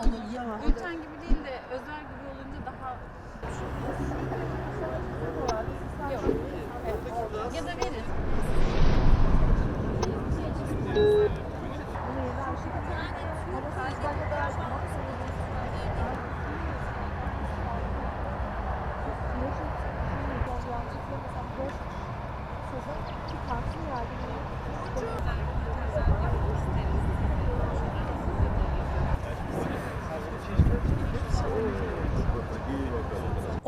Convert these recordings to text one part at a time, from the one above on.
olur ya. Gülten gibi değil de özel gibi olunca daha Yok. Evet. Ya da verin.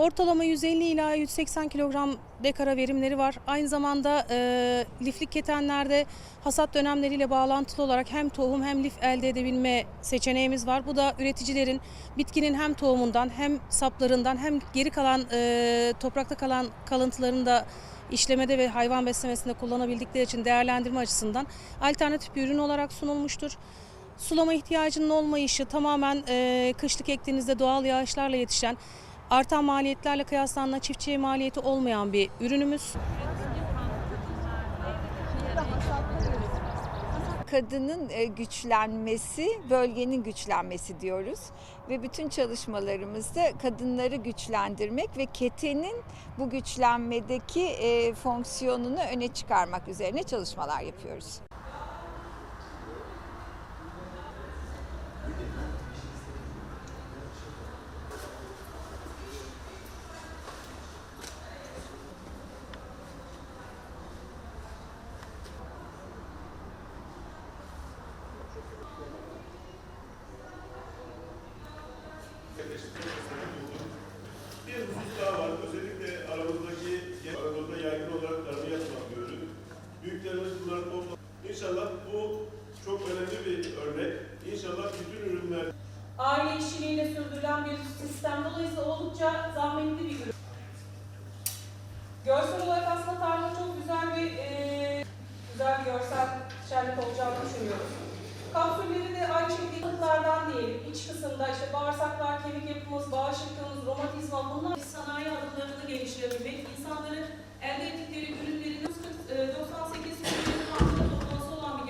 Ortalama 150 ila 180 kilogram dekara verimleri var. Aynı zamanda e, liflik ketenlerde hasat dönemleriyle bağlantılı olarak hem tohum hem lif elde edebilme seçeneğimiz var. Bu da üreticilerin bitkinin hem tohumundan hem saplarından hem geri kalan e, toprakta kalan kalıntılarını da işlemede ve hayvan beslemesinde kullanabildikleri için değerlendirme açısından alternatif bir ürün olarak sunulmuştur. Sulama ihtiyacının olmayışı tamamen e, kışlık ektiğinizde doğal yağışlarla yetişen artan maliyetlerle kıyaslandığında çiftçiye maliyeti olmayan bir ürünümüz. kadının e, güçlenmesi, bölgenin güçlenmesi diyoruz. Ve bütün çalışmalarımızda kadınları güçlendirmek ve ketenin bu güçlenmedeki e, fonksiyonunu öne çıkarmak üzerine çalışmalar yapıyoruz. Bir husus daha var. Özellikle aramızdaki, aramızda yaygın olarak tarımı yapılan bir ürün. Büyüklerimiz bunları topla. İnşallah bu çok önemli bir örnek. İnşallah bütün ürünler Aile işçiliğiyle sürdürülen bir sistem dolayısıyla oldukça zahmetli bir ürün. Görsel olarak aslında tarla çok güzel bir e, güzel bir görsel şenlik olacağını düşünüyoruz. Kapsülleri de aynı şekilde diyelim. İç kısımda işte bağırsaklar,